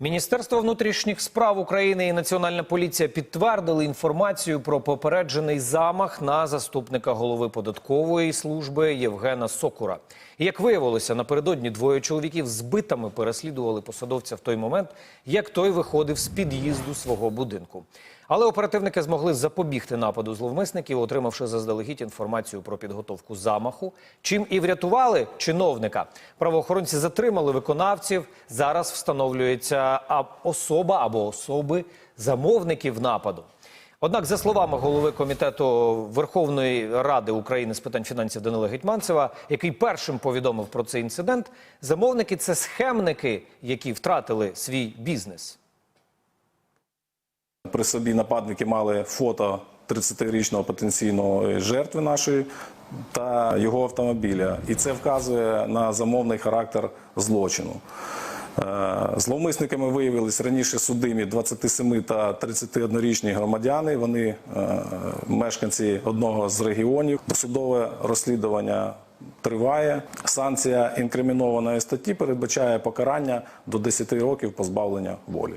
Міністерство внутрішніх справ України і Національна поліція підтвердили інформацію про попереджений замах на заступника голови податкової служби Євгена Сокура. Як виявилося, напередодні двоє чоловіків з битами переслідували посадовця в той момент, як той виходив з під'їзду свого будинку. Але оперативники змогли запобігти нападу зловмисників, отримавши заздалегідь інформацію про підготовку замаху, чим і врятували чиновника. Правоохоронці затримали виконавців. Зараз встановлюється особа або особи замовників нападу. Однак, за словами голови комітету Верховної Ради України з питань фінансів Данила Гетьманцева, який першим повідомив про цей інцидент, замовники це схемники, які втратили свій бізнес. При собі нападники мали фото 30-річного потенційного жертви нашої та його автомобіля. І це вказує на замовний характер злочину. Е, Зловмисниками виявились раніше судимі 27 та 31-річні громадяни. Вони е, мешканці одного з регіонів. Досудове розслідування триває. Санкція інкримінованої статті передбачає покарання до 10 років позбавлення волі.